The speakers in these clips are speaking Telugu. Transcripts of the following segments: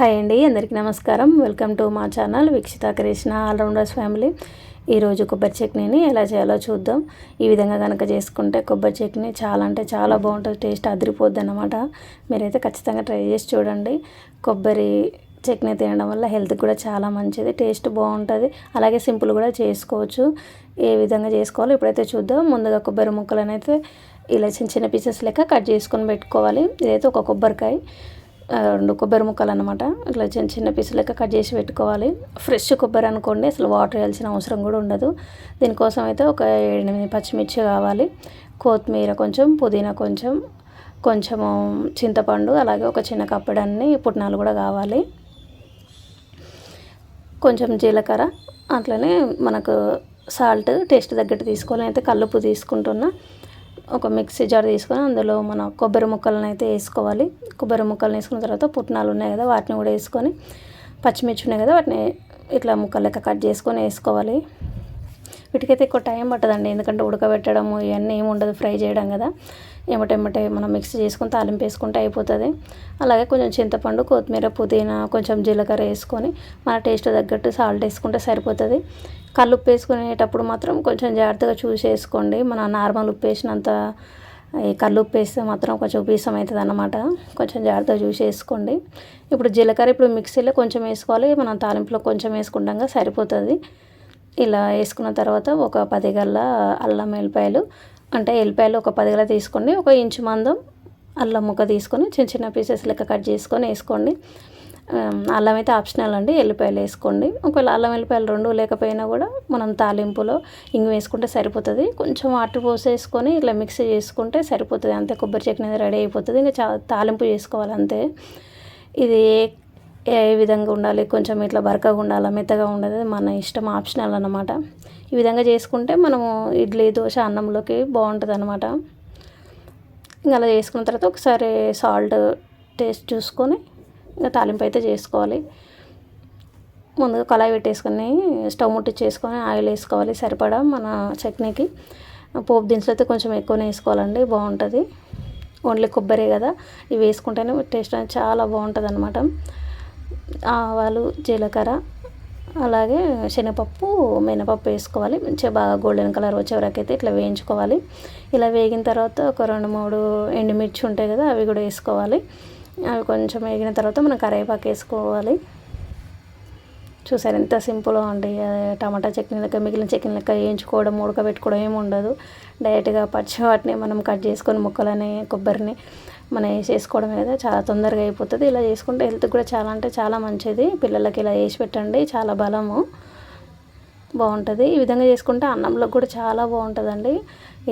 హాయ్ అండి అందరికీ నమస్కారం. వెల్కమ్ టు మా channel Veekshitha Krishna allrounders family. ఈరోజు కొబ్బరి చట్నీని ఎలా చేయాలో చూద్దాం. ఈ విధంగా కనుక చేసుకుంటే కొబ్బరి చట్నీ చాలా అంటే చాలా బాగుంటుంది టేస్ట్ అదిరిపోద్ది అనమాట మీరైతే ఖచ్చితంగా ట్రై చేసి చూడండి. కొబ్బరి చట్నీ తినడం వల్ల హెల్త్ కూడా చాలా మంచిది టేస్ట్ బాగుంటుంది. అలాగే సింపుల్ కూడా చేసుకోవచ్చు. ఏ విధంగా చేసుకోవాలో ఇప్పుడైతే చూద్దాం. ముందుగా కొబ్బరి ముక్కలను అయితే ఇలా చిన్న చిన్న పీసెస్ లెక్క కట్ చేసుకొని పెట్టుకోవాలి. ఇదైతే ఒక కొబ్బరికాయ. రెండు కొబ్బరి ముక్కలు అనమాట ఇట్లా చిన్న చిన్న పీసులెక్క కట్ చేసి పెట్టుకోవాలి. ఫ్రెష్ కొబ్బరి అనుకోండి అసలు వాటర్ వేయాల్సిన అవసరం కూడా ఉండదు. దీనికోసం అయితే ఒక ఎనిమిది పచ్చిమిర్చి కావాలి. కొత్తిమీర కొంచెం పుదీనా కొంచెం కొంచెము చింతపండు అలాగే ఒక చిన్న కప్పడాన్ని పుట్నాలు కూడా కావాలి. కొంచెం జీలకర్ర అట్లనే మనకు సాల్ట్ టేస్ట్ తగ్గట్టు తీసుకోవాలి అయితే కల్లుపు తీసుకుంటున్నా. ఒక మిక్సీ జార్ తీసుకొని అందులో మన కొబ్బరి ముక్కలను అయితే వేసుకోవాలి. కొబ్బరి ముక్కలను వేసుకున్న తర్వాత పుట్నాలు ఉన్నాయి కదా వాటిని కూడా వేసుకొని పచ్చిమిర్చి ఉన్నాయి కదా వాటిని ఇట్లా ముక్కలు లెక్క కట్ చేసుకొని వేసుకోవాలి. వీటికైతే ఎక్కువ టైం పట్టదండి ఎందుకంటే ఉడకబెట్టడము ఇవన్నీ ఏమి ఉండదు ఫ్రై చేయడం కదా. ఏమటెమ్మటే మనం మిక్స్ చేసుకుని తాలింపు వేసుకుంటే అయిపోతుంది. అలాగే కొంచెం చింతపండు కొత్తిమీర పుదీనా కొంచెం జీలకర్ర వేసుకొని మన టేస్ట్ తగ్గట్టు సాల్ట్ వేసుకుంటే సరిపోతుంది. కళ్ళు ఉప్పు వేసుకునేటప్పుడు మాత్రం కొంచెం జాగ్రత్తగా చూసి వేసుకోండి మన నార్మల్ ఉప్పు వేసినంత ఈ కళ్ళు ఉప్పు వేస్తే మాత్రం కొంచెం ఉపీసం అవుతుంది అన్నమాట కొంచెం జాగ్రత్తగా చూసి వేసుకోండి ఇప్పుడు జీలకర్ర ఇప్పుడు మిక్సీలో కొంచెం వేసుకోవాలి. మనం తాలింపులో కొంచెం వేసుకుంటాం సరిపోతుంది. ఇలా వేసుకున్న తర్వాత ఒక పది గల్ల అల్లం వెల్లిపాయలు అంటే ఎల్లిపాయలు ఒక పదిగల తీసుకోండి ఒక ఇంచు మందం అల్లం ముక్క తీసుకొని చిన్న చిన్న పీసెస్ లెక్క కట్ చేసుకొని వేసుకోండి. అల్లం అయితే ఆప్షనల్ అండి ఎల్లిపాయలు వేసుకోండి. ఒకవేళ అల్లం వెల్లిపాయలు రెండు లేకపోయినా కూడా మనం తాలింపులో ఇంగు వేసుకుంటే సరిపోతుంది. కొంచెం వాటర్ పోసేసుకొని ఇలా మిక్స్ చేసుకుంటే సరిపోతుంది. అంతే కొబ్బరి చట్నీ రెడీ అయిపోతుంది. ఇంకా చా తాలింపు చేసుకోవాలి అంతే. ఇది ఏ విధంగా ఉండాలి? కొంచెం ఇట్లా బరకగా ఉండాలా? మెత్తగా ఉండదు మన ఇష్టం ఆప్షనల్ అనమాట ఈ విధంగా చేసుకుంటే మనము ఇడ్లీ దోశ అన్నంలోకి బాగుంటుంది అనమాట ఇంకా అలా చేసుకున్న తర్వాత ఒకసారి సాల్ట్ టేస్ట్ చూసుకొని ఇంకా తాలింపు అయితే చేసుకోవాలి. ముందుగా కళాయి పెట్టేసుకొని స్టవ్ ముట్టించేసుకొని ఆయిల్ వేసుకోవాలి సరిపడా మన చట్నీకి. పోపు దినుసులు అయితే కొంచెం ఎక్కువనే వేసుకోవాలండి బాగుంటుంది. ఓన్లీ కొబ్బరి కదా ఇవి వేసుకుంటేనే టేస్ట్ అనేది చాలా బాగుంటుంది అనమాట ఆవాలు జీలకర్ర అలాగే శనగపప్పు మినపప్పు వేసుకోవాలి. మంచిగా బాగా గోల్డెన్ కలర్ వచ్చే వరకు అయితే ఇట్లా వేయించుకోవాలి. ఇలా వేగిన తర్వాత ఒక రెండు మూడు ఎండుమిర్చి ఉంటాయి కదా అవి కూడా వేసుకోవాలి. అవి కొంచెం వేగిన తర్వాత మనం కరివేపాకు వేసుకోవాలి. చూసారు ఎంత సింపుల్గా ఉండి టమాటా చట్నీ లెక్క మిగిలిన చట్నీ లెక్క వేయించుకోవడం ఉడకబెట్టుకోవడం ఏమి ఉండదు. డైరెక్ట్గా పచ్చి వాటిని మనం కట్ చేసుకొని ముక్కలని కొబ్బరిని మనం వేసేసుకోవడం కదా చాలా తొందరగా అయిపోతుంది. ఇలా చేసుకుంటే హెల్త్ కూడా చాలా అంటే చాలా మంచిది. పిల్లలకి ఇలా వేసి పెట్టండి చాలా బలము. బాగుంటుంది. ఈ విధంగా చేసుకుంటే అన్నంలో కూడా చాలా బాగుంటుందండి.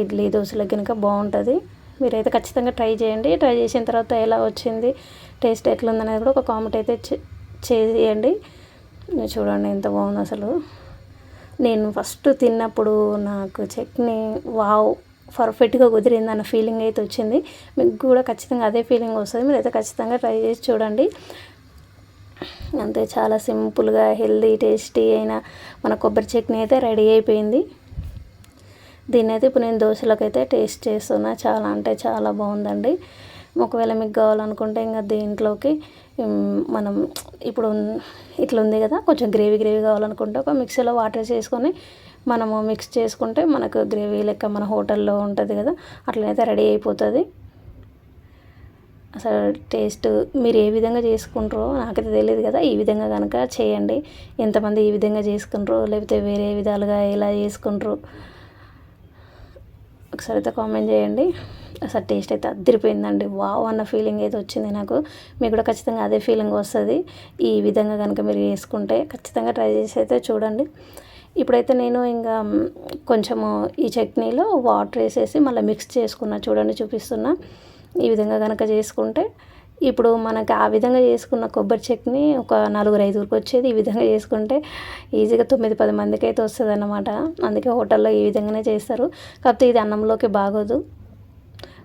ఇడ్లీ దోశలకు కనుక బాగుంటుంది. మీరైతే ఖచ్చితంగా ట్రై చేయండి. ట్రై చేసిన తర్వాత ఎలా వచ్చింది టేస్ట్ ఎట్లుందనేది కూడా ఒక కామెంట్ అయితే చేయండి. చూడండి ఎంత బాగుంది అసలు. నేను ఫస్ట్ తిన్నప్పుడు నాకు చట్నీ వావ్ పర్ఫెక్ట్గా కుదిరింది అన్న ఫీలింగ్ అయితే వచ్చింది. మీకు కూడా ఖచ్చితంగా అదే ఫీలింగ్ వస్తుంది. మీరైతే ఖచ్చితంగా ట్రై చేసి చూడండి. అంతే చాలా సింపుల్గా హెల్దీ టేస్టీ అయిన మన కొబ్బరి చట్నీ అయితే రెడీ అయిపోయింది. దీన్ని అయితే ఇప్పుడు నేను దోశలకైతే అయితే టేస్ట్ చేస్తున్నా. చాలా అంటే చాలా బాగుందండి. ఒకవేళ మీకు కావాలనుకుంటే ఇంకా దీంట్లోకి మనం ఇప్పుడు ఇట్లా ఉంది కదా కొంచెం గ్రేవీ గ్రేవీ కావాలనుకుంటే ఒక మిక్సీలో వాటర్ చేసుకొని మనము మిక్స్ చేసుకుంటే మనకు గ్రేవీ లెక్క మన హోటల్లో ఉంటుంది కదా అట్లనైతే రెడీ అయిపోతుంది. అసలు టేస్ట్ మీరు ఏ విధంగా చేసుకుంటారో నాకైతే తెలియదు కదా ఈ విధంగా కనుక చేయండి. ఎంతమంది ఈ విధంగా చేసుకుంటారో లేకపోతే వేరే విధాలుగా ఎలా చేసుకుంటారు ఒకసారి అయితే కామెంట్ చేయండి. అసలు టేస్ట్ అయితే అద్దరిపోయిందండి. వావ్ అన్న ఫీలింగ్ అయితే వచ్చింది నాకు. మీకు కూడా ఖచ్చితంగా అదే ఫీలింగ్ వస్తుంది. ఈ విధంగా కనుక మీరు చేసుకుంటే ఖచ్చితంగా ట్రై చేసి అయితే చూడండి. ఇప్పుడైతే నేను ఇంకా కొంచెము ఈ చట్నీలో వాటర్ వేసేసి మళ్ళీ మిక్స్ చేసుకున్నా చూడండి చూపిస్తున్నా. ఈ విధంగా కనుక చేసుకుంటే ఇప్పుడు మనకి ఆ విధంగా చేసుకున్న కొబ్బరి చట్నీ ఒక నలుగురు ఐదుగురికి వచ్చేది. ఈ విధంగా చేసుకుంటే ఈజీగా తొమ్మిది పది మందికి అయితే వస్తుంది అన్నమాట అందుకే హోటల్లో ఈ విధంగానే చేస్తారు. కాకపోతే ఇది అన్నంలోకి బాగోదు.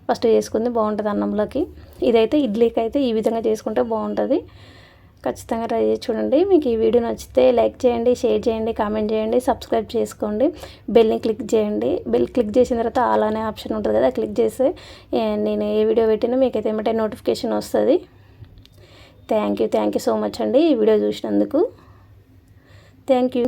ఫస్ట్ చేసుకుంది బాగుంటుంది అన్నంలోకి. ఇదైతే ఇడ్లీకి అయితే ఈ విధంగా చేసుకుంటే బాగుంటుంది. ఖచ్చితంగా ట్రై చేసి చూడండి. మీకు ఈ వీడియో నచ్చితే లైక్ చేయండి షేర్ చేయండి కామెంట్ చేయండి సబ్స్క్రైబ్ చేసుకోండి. బెల్ని క్లిక్ చేయండి. బెల్ క్లిక్ చేసిన తర్వాత ఆల్ అనే ఆప్షన్ ఉంటుంది కదా క్లిక్ చేస్తే నేను ఏ వీడియో పెట్టినా మీకైతే ఏమంటే నోటిఫికేషన్ వస్తుంది. Thank you thank you so much అండి ఈ వీడియో చూసినందుకు. Thank you